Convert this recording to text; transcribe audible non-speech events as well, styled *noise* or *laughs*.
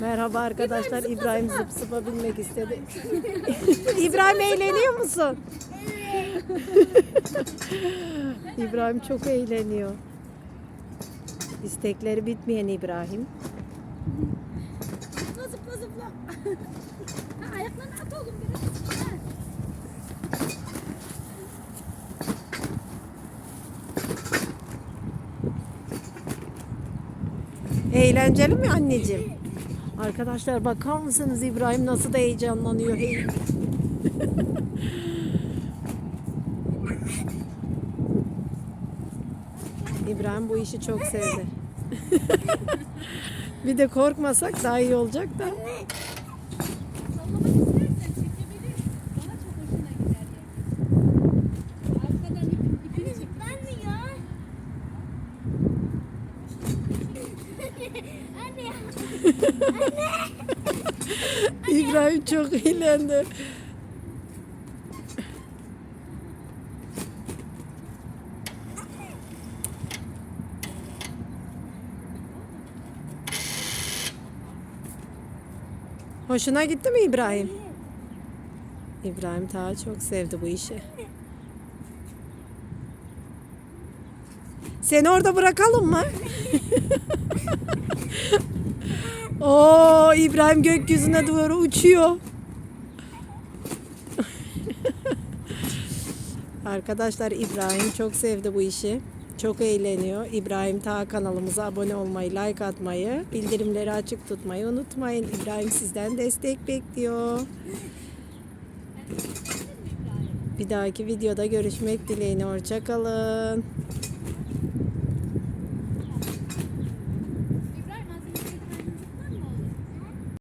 Merhaba arkadaşlar. İbrahim zıp zıpa binmek istedi. *laughs* İbrahim eğleniyor musun? İbrahim çok eğleniyor. İstekleri bitmeyen İbrahim. Zıpla zıpla zıpla. *laughs* ha, ayaklarını at oğlum biraz. Ha. Eğlenceli mi anneciğim? Arkadaşlar bakar mısınız İbrahim nasıl da heyecanlanıyor. Hey. İbrahim bu işi çok sevdi. *laughs* bir de korkmasak daha iyi olacak da. İbrahim çok eğlendi. Hoşuna gitti mi İbrahim? İbrahim daha çok sevdi bu işi. Seni orada bırakalım mı? *laughs* *laughs* Oo İbrahim gökyüzüne doğru uçuyor. *laughs* Arkadaşlar İbrahim çok sevdi bu işi. Çok eğleniyor. İbrahim Ta kanalımıza abone olmayı, like atmayı, bildirimleri açık tutmayı unutmayın. İbrahim sizden destek bekliyor. Bir dahaki videoda görüşmek dileğiyle. Hoşçakalın.